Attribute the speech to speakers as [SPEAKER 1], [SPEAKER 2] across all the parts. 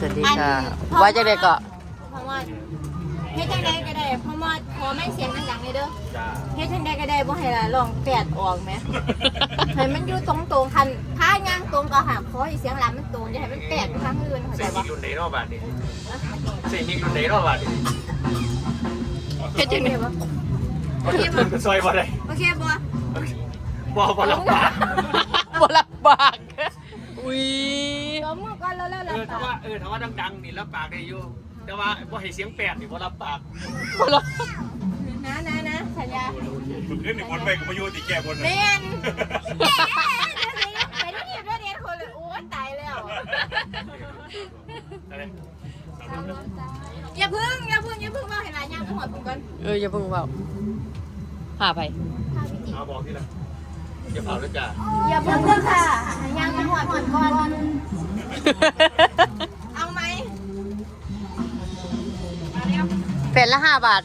[SPEAKER 1] สวัสดีค่ะ
[SPEAKER 2] อัน
[SPEAKER 1] ว่าจังไดก็
[SPEAKER 2] เพราะว่าเฮ็ดจังไดก็ได้เพราะว่าขอไม่เสียงดังๆเลยเด้อ
[SPEAKER 3] จ้า
[SPEAKER 2] เฮ็ดจังไดก็ได้บ่ให้ละลองแปดออกไหมให้มันอยู่ตรงๆคันถ้าย่างตรงก็หามขอให้เสียงหลานมันตรงอย่าให้มันแปดไปทางอื่นเข้าใจ
[SPEAKER 3] เสียงมี
[SPEAKER 2] บ่
[SPEAKER 3] รุ่นไหนรอบบาทนี่เสียงมีรุ่นไหนรอบบาทนี่
[SPEAKER 1] เฮ็ดจังได๋
[SPEAKER 2] บ่
[SPEAKER 3] มันจะตื่นกันซอยบ่ได้
[SPEAKER 2] โอเคบ่
[SPEAKER 3] บ่บ่ลำบาก
[SPEAKER 1] บ่ลำบากอุ้ย
[SPEAKER 2] ยกมือก่อนแล้วแล้ว
[SPEAKER 3] เออ
[SPEAKER 2] แล้ว
[SPEAKER 3] ถ้าว่าเออถ้าว่าดังๆนี่รับปากได้อยู่แต่ว่าบ่ให้เสียงแปดนี่บ่รับปาก
[SPEAKER 1] บ่ล
[SPEAKER 2] นะนะนะสัญญา
[SPEAKER 4] มึงขึ้นหนึ่งคนไปกูมาโยนติแก้บน
[SPEAKER 2] แม่นแม่ไปดูนี่ด้วยเนี่ยคนเลยโอ้ยตายแล้ว
[SPEAKER 3] อะไร
[SPEAKER 2] อย่าพึ่งอย่าพึ่งอย่าพึ่งมาให้หลานย่างไปหอดผมก่อน
[SPEAKER 1] เอออย่าเพิ่งเว้าหาไป
[SPEAKER 2] พาพี่จิ
[SPEAKER 3] เอาบอกที่ละอย่าเผาเลยจ้า
[SPEAKER 2] อย่าพึ่งค่ะ เอาไหมมาเร็ว
[SPEAKER 1] เป็นละห้าบาท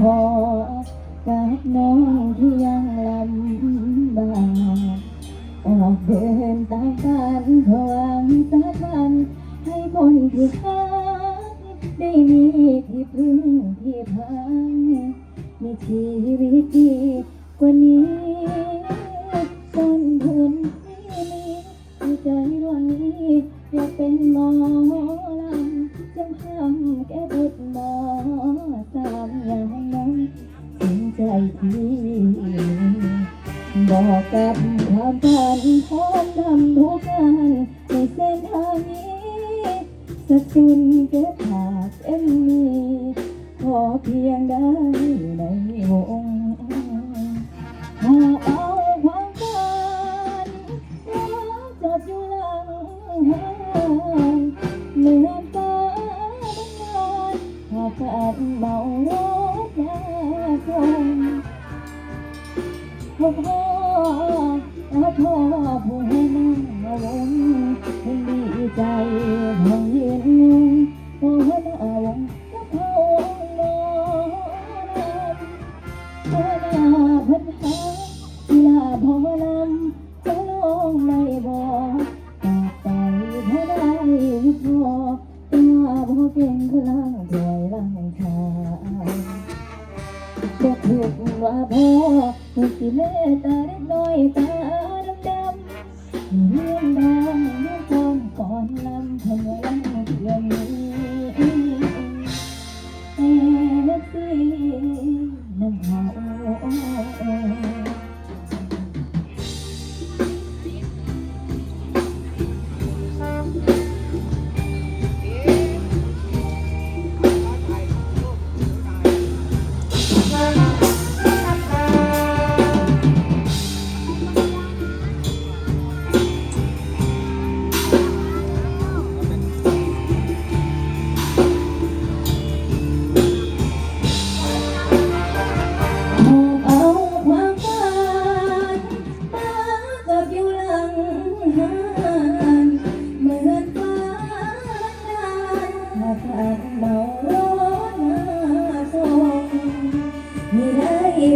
[SPEAKER 1] พอกับน้องที่ยังลำบากออกเดินตามกันเพราะหวังสักวัน ให้คนที่รักได้มีที่พึ่งที่พังมีชีวิตดีกว่านี้ สักสุนเก็บขาดเอ็มมีขอเพียงได้ในวงหาเอาความฝันแล้วจอดอยู่หลังห้างเหมือนฟ้ามันนอนหากแฟนเมารถมาส่งพ่อพอ พ่อนำจะลงในบ่อตากไปพ่อได้พอตัวพอเก่งคือล่างถวยล่างชาบอกถูกว่าพอมีกิเลสตาเล็กน้อยตาดำๆเรื่อง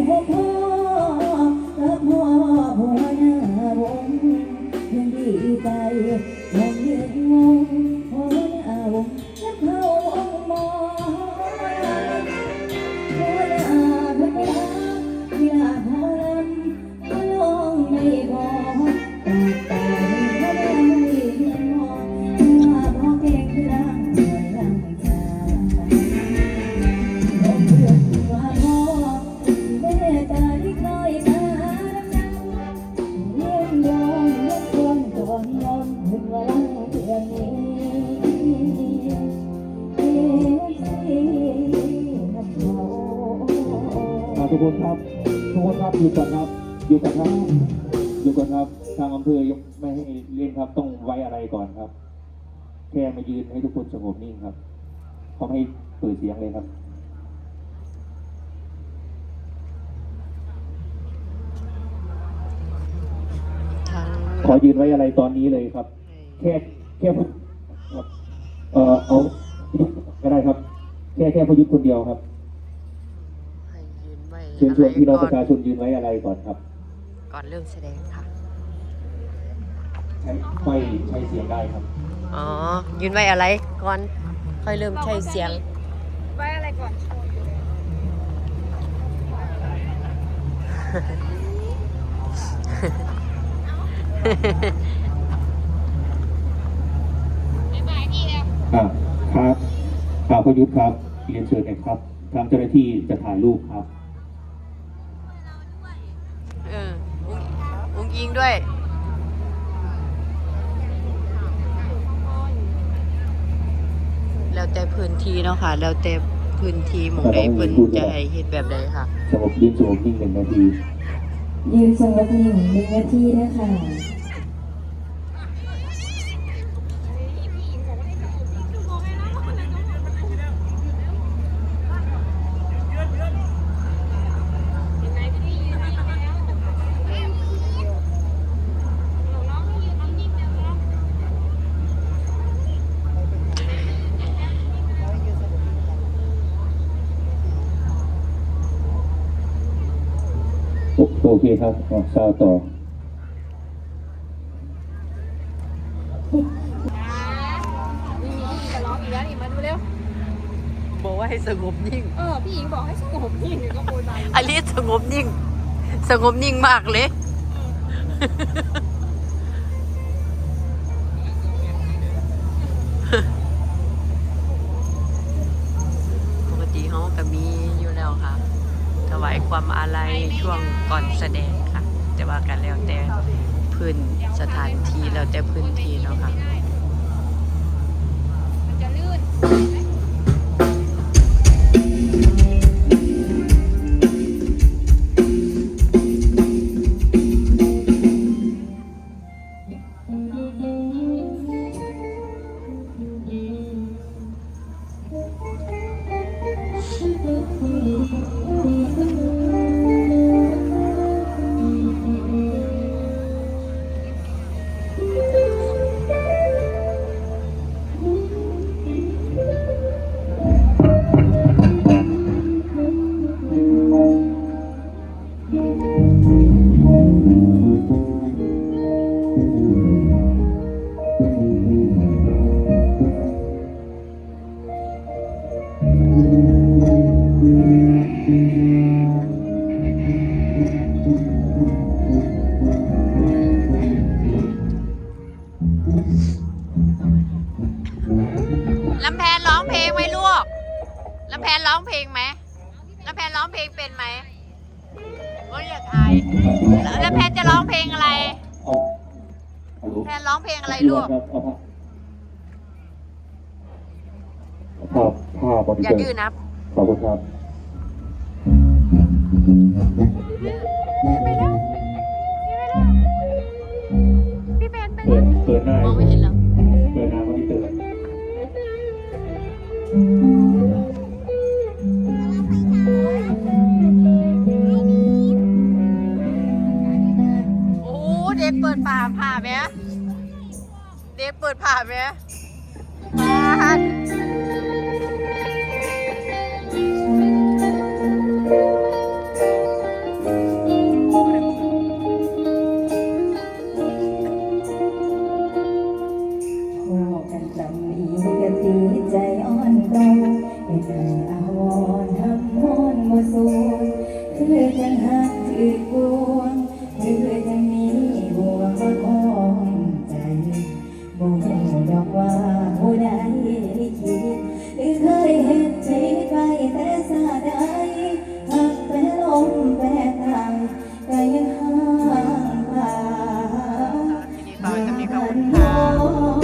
[SPEAKER 1] บพ่อกับพ่อหัวหน้าวงยังดีใจ ทุก
[SPEAKER 5] คนครับ ทุกคนครับหยุดก่อนครับหยุดก่อนครับหยุดก่อนครับ ทางอำเภอยังไม่ให้เล่นครับ ต้องไว้อะไรก่อนครับ แค่มายืนให้ทุกคนสงบนิ่งครับเขาไม่ให้เปิดเสียงเลยครับ
[SPEAKER 6] ทาง
[SPEAKER 5] ขอยืนไว้อะไรตอนนี้เลยครับ แค่แค่พูดครับเออเอาก็ได้ครับ แค่แค่พยุทธ์คนเดียวครับ
[SPEAKER 6] ให้ยืนไว้
[SPEAKER 5] เชิญชวนพี่น้อง
[SPEAKER 6] ก่
[SPEAKER 5] ประชาชนยืนไว้อะไรก่อนครับ
[SPEAKER 6] ก่อนเริ่มแสดงค่ะ
[SPEAKER 5] ใช้ไม่ใช้เสียงได้ครับ
[SPEAKER 6] อ๋อ ยืนไว้อะไรก่อนค่อยเริ่มใช้เสียง
[SPEAKER 2] ไว้อะไรก่อน
[SPEAKER 5] อ่าครับข่าวพยุทธ์ครับ เรียนเชิญหนะครับ ทางเจ้าหน้าที่จะถ่ายรูปครับ
[SPEAKER 6] เอออุ้งอุ้งยิงด้วย แล้วแต่พื้นที่เนาะค่ะ แล้วแต่พื้นที่หมองใดเพิ่นจะให้เฮ็ดแบบใดค่ะ
[SPEAKER 5] สงบยืนสงบนิ่งหนึ่งนาที
[SPEAKER 1] ยืนสงบนิ่งหนึ่งนาทีนะคะ
[SPEAKER 5] โอโอเคครับออกซาวต่อ
[SPEAKER 2] จะร้องอีกแล้วนี่มาดูเร็ว
[SPEAKER 6] บอกว่าให้สงบนิ่ง
[SPEAKER 2] เออ พี่หญิงบอกให้สงบนิ่งก็โวยวาย
[SPEAKER 6] อลิสสงบนิ่ง สงบนิ่งมากเลยปกติเขาก็มีอยู่แล้วค่ะ ถ วายความอาลัยช่วงก่อนแสดงค่ะ แต่ว่ากันแล้วแต่พื้นสถานที่แล้วแต่พื้นที่เนาะค่ะ
[SPEAKER 2] มัำ
[SPEAKER 6] แพนร้องเพลงไหมลำแพนร้องเพลงเป็นไหมว่าอยากอายลำแพนจะร้องเพลงอะไร
[SPEAKER 5] เอาเอาลูก
[SPEAKER 6] แพนร้องเพลงอะไร
[SPEAKER 5] พี่
[SPEAKER 6] ลู
[SPEAKER 5] วั
[SPEAKER 6] ก
[SPEAKER 5] นครับเอาผ้าผ้าผ้าบอดี้
[SPEAKER 6] อย่า
[SPEAKER 5] เกิ
[SPEAKER 6] ดื้อ
[SPEAKER 5] ร์
[SPEAKER 6] นะ
[SPEAKER 5] ขอบคุณครับ
[SPEAKER 2] พี่แพนไป
[SPEAKER 5] เปิดเปิดหน้าม
[SPEAKER 6] องไม่เห็นหรอ
[SPEAKER 5] เปิดหน้าบอดี้เกิร์
[SPEAKER 6] โผ่าผ่าไหม